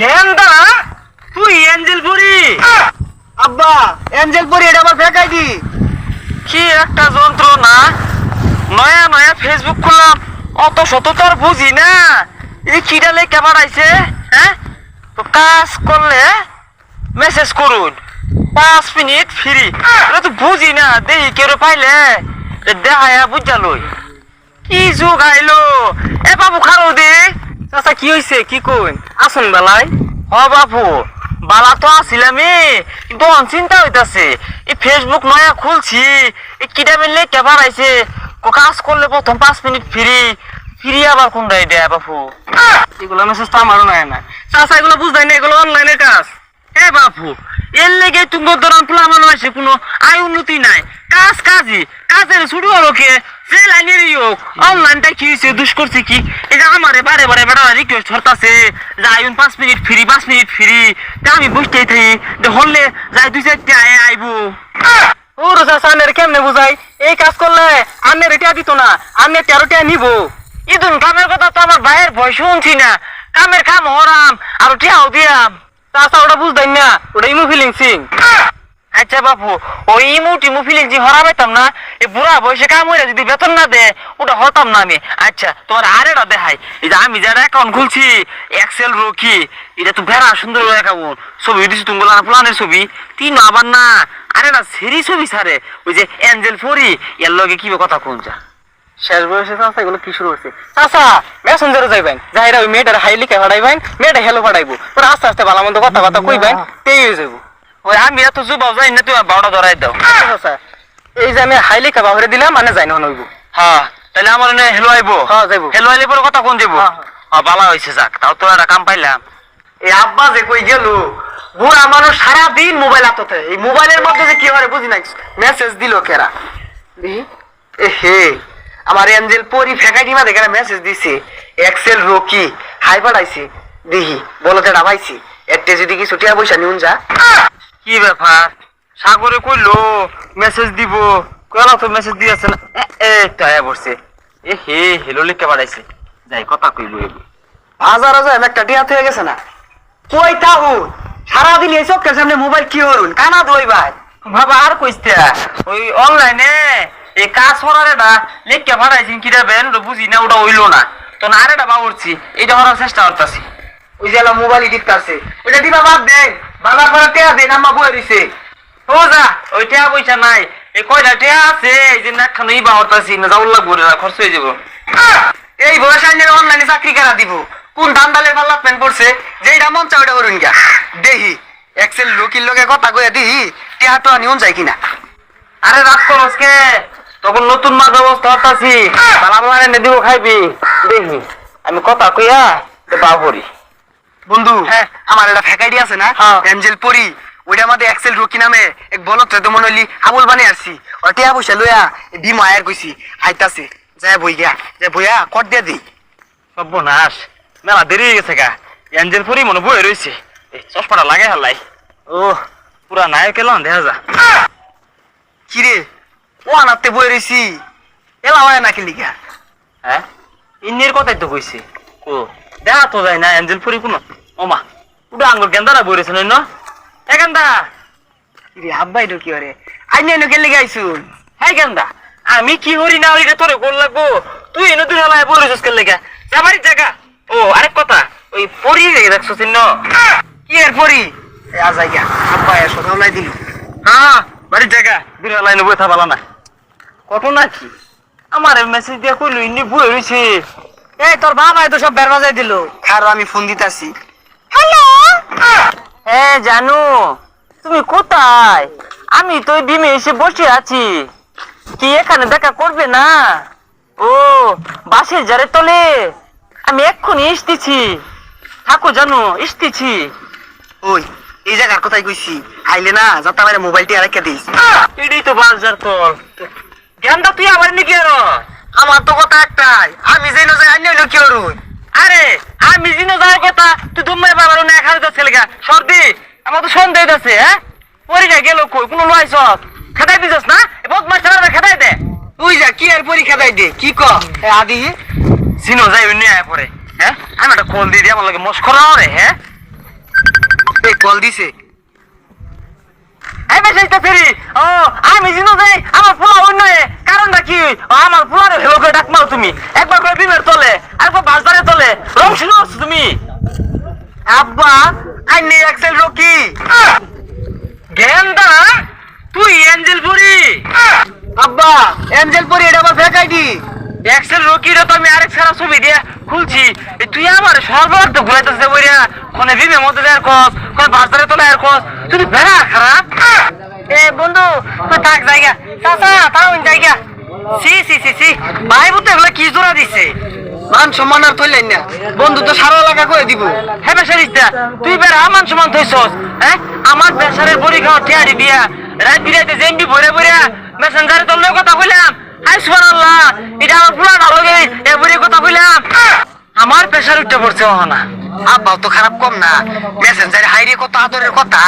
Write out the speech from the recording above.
গেন্দা তুই এঞ্জেল পুরি। আব্বা এঞ্জেল পরি এটা আমার ফেকাই দি কি একটা যন্ত্রণা। নয়া নয়া ফেসবুক খুললাম অত শত তো আর বুঝি না। এই কিডালে কেমন আইছে হ্যাঁ? তো কাজ করলে মেসেজ করুন। পাঁচ মিনিট ফ্রি এটা তো বুঝি না দেখি কেউ পাইলে। দেখায়া বুঝা লই। কি যুগ আইলো? এ বাবু খারো দে। চাচা, কি হয়েছে কি কইন? আসুন বেলায়। হ, বাপু, বালা তো কিন্তু অন চিন্তা হইতাছে, এই ফেসবুক নয়া খুলছি এই কিটা মিললে কেবার আইছে কাজ করলে প্রথম পাঁচ মিনিট ফ্রি। ফ্রি আবার কোন দেয় দেয় বাপু? এগুলো মেসেজ তো আমারও নাই না। চাচা, এগুলো বুঝলাই না, এগুলো অনলাইনের কাজ। হে বাপু, এর লেগে তুমি ধরন প্লামানো আছে কোনো আয় উন্নতি নাই। কাজ কাজই, কাজের শুরু হলো কে? যে লাইনেরই হোক অনলাইনটা কি হয়েছে, দুষ করছে কি? এই যে আমারে বারে বারে বেড়া রিকোয়েস্ট করতেছে, যে পাঁচ মিনিট ফ্রি পাঁচ মিনিট ফ্রি তা আমি বুঝতেই থাকি, যে হলে যাই দুই চারটে আয় আইবো। ও চাচা আনের কেমনে বুঝাই? এই কাজ করলে আনের এটা দিত না আনের তেরোটা নিব। ইদুন কামের কথা তো আমার ভাইয়ের ভয় শুনছি না। কামের কাম হরাম, আর টিয়াও দিয়াম। ওটা না আচ্ছা না না না আচ্ছা আরেটা দেখাই। যে আমি খুলছি এক্সেল এটা তো সুন্দর ছবি তুমি প্লানের ছবি। তিন আবার না আরেটা সেরি ছবি সারে, ওই যে এঞ্জেল ফরি এর লগে কি কথা কোন যা। শেষ বয়সে চাচা এগুলো কি শুরু হচ্ছে চাচা মেসেঞ্জারে যাইবেন। যাইরা ওই মেয়েটার হাই লিখে ফাটাইবেন মেয়েটা হেলো ফাটাইবো পরে আস্তে আস্তে ভালো মন্দ কথা কথা কইবেন তেই হয়ে যাব ওই আমি এত যুবাও যাই না তুমি বারোটা ধরাই দাও। এই যে আমি হাই লিখে বাহরে দিলাম মানে যাই না হইব। হ্যাঁ তাহলে আমার এনে হেলো আইবো। হ্যাঁ, যাইবো। হেলো আইলে পরে কথা কোন যাব হ্যাঁ, হ্যাঁ। বালা হয়েছে যাক তাও তো একটা কাম পাইলাম। এই আব্বা যে কই গেল বুড়া মানুষ সারা দিন মোবাইল হাততে। এই মোবাইলের মধ্যে যে কি হয় বুঝি নাই? মেসেজ দিল কেরা? এ হে আমার এঞ্জেল পরি ফেকাই দিমা দেখে মেসেজ দিছে। এক্সেল রকি হাই পাঠাইছে দেখি বলো তেটা পাইছি এতে যদি কিছু টিয়া পয়সা নিউন যা। কি ব্যাপার? সাগরে কইলো মেসেজ দিব। কেন তো মেসেজ দিয়েছে না? এ, টায়া পড়ছে এ হে হেলো লিখে বাড়াইছে। যাই কথা কইব হাজার হাজার একটা টিয়া হয়ে গেছে না। কই তাহু সারাদিন এই চোখের সামনে মোবাইল কি হরুন কানা দই ভাই। বাবা আর কইতে ওই অনলাইনে এই কাজ করারে না লিখে বাড়াইছি কি দেবেন বুঝি না ওটা হইল না। তো না আরেটা বাবুরছি এটা করার চেষ্টা করতেছি। ওই যে মোবাইল ইডিট করছে ওইটা দিবা বাদ দেন বাবার পরে টিয়া দেন আম্মা বয়ে দিছে। ও যা ওই টিয়া পয়সা নাই। এই কয়টা টিয়া আছে এই যে নাকখানো ই বাহরতাছি না যাওয়ার লাগবো রে, খরচ হয়ে যাব। এই বয়স আইনের অনলাইনে চাকরি করা দিব। কোন দান্দালের পাল্লা প্যান পড়ছে যেইটা মন চাও ওটা করুন গিয়া। দেহি এক্সেল লুকির লগে কথা কইয়া দিহি টিয়া তো নিউন যায় কিনা। আরে রাত করস কে? তখন নতুন মাছ ব্যবস্থা হতাছি। বালা বালা এনে দিব খাইবি। দেখি আমি কথা কইয়া বা করি বন্ধু হ্যাঁ। আমার একটা ফ্যাকাইডি আছে না? হ্যাঁ। এঞ্জেল পরি ওইটা আমাদের এক্সেল রুকি নামে এক বলত তো মনে হইলি আবুল বানে আসছি। ওর টিয়া পয়সা লইয়া বি মায়ের কইছি আইতাছে। যায় বই গিয়া যায় বইয়া কট দিয়ে দিই। সর্বনাশ। মেলা দেরি হয়ে গেছে গা। এঞ্জেল ফুরি মনে বয়ে রয়েছে চশমাটা লাগে হালাই ও পুরা নায়ক এলাম দেখা যা। কিরে? ও আনাতে বই রইছি। এলা হয় নাকি লিগা? হ্যাঁ? ইন্নির কথাই তো কইছে। ও। দেখা তো যায় না এঞ্জেল ফুরি কোনো? ওমা উডা আঙ্গুর গেন্দারা বই রয়েছে ন এ গেন্দা কিরে আব্বাই তো কি করে আইনে এনে গেলে গাইছুন হ্যাঁ গেন্দা আমি কি হরি না হরি রে তোরে গোল লাগবো? তুই এনে তুই হেলায় বই রয়েছিস কেন লেগা? যা বাড়ির জায়গা। ও আরেক কথা ওই পরি দেখছ চিহ্ন কি এর পরি? এ আজাই গা আব্বা এর সকাল দিল। হ্যাঁ বাড়ির জায়গা দূরে লাইনে বই থাকবা না। কত নাকি আমার মেসেজ দিয়ে কইলো বই রয়েছে এই তোর বাবা তো সব বের বাজাই দিল। খারো আমি ফোন দিতাছি। হ্যাঁ জানু তুমি কোথায়? আমি তো ওই ডিমে এসে বসে আছি। কি এখানে দেখা করবে না? ও বাসের যারে তলে। আমি এক্ষুনি আসতেছি থাকো জানো আসতেছি ওই এই জায়গার কথাই কইছি। আইলে না যাতে আমার মোবাইলটি আরেকটা দিস। এটাই তো বাজার তল। জ্ঞানটা তুই আবার নাকি আর? আমার তো কথা একটাই, আমি যেন যাই আইনে হইল কি করুন? আরে, আমি জিনো যাওয়ার কথা, তুই দুম্বাই বাবার না একা যাচ্ছে লেগা সর্দি আমার তো সন্দেহ আছে হ্যাঁ? পরীক্ষা গেল কই? কোনো লয় সব দিছস না? বদমাস ছাড়া খেদাই দে? তুই যা, কি আর পরীক্ষা দেয় দে? কি ক? আদি সিনো যাই অন্য আয় পরে হ্যাঁ? আমি একটা কল দিয়ে দিয়ে আমার লাগে মস্করা রে হ্যাঁ? কল দিছে। এই মেসেজটা ফেরি। ও, আমি জিনো যাই, আমার পোলা অন্য কারণটা কি ও, আমার পোলারে হেলো করে ডাক মারো তুমি একবার করে বিমের তলে একবার বাসবারে তলে রং শুনো তুমি আব্বা আইনে এক্সেল রকি গেন্দা তুই এঞ্জেল পুরি। আব্বা, এঞ্জেল পরি তুই বেড়া খারাপ। এ বন্ধু তুই থাক, জায়গা। চাচা, তাও জায়গা। সি সি সি সি ভাই, বুতে এগুলো কি জোড়া দিছে? মান সম্মান আর থইলেন না। বন্ধু তো সারা এলাকা করে দিব। হ্যাঁ বেসারিস্তা, তুই বের আমান সমান থইছস হ্যাঁ? আমার বেসারের বড়ি খাওয়া টিয়ারি দিয়া, রাত বিরাইতে জেম্বি ভরে ভরে মেসেঞ্জারে তোর কথা কইলাম। হাই, সুবহানাল্লাহ, এটা আমার পুরা ভালো গে এ বড়ি কথা কইলাম। আমার প্রেসার উঠতে পড়ছে না আব্বাও তো খারাপ কম না। মেসেঞ্জারে হাইরে কত আদরের কথা।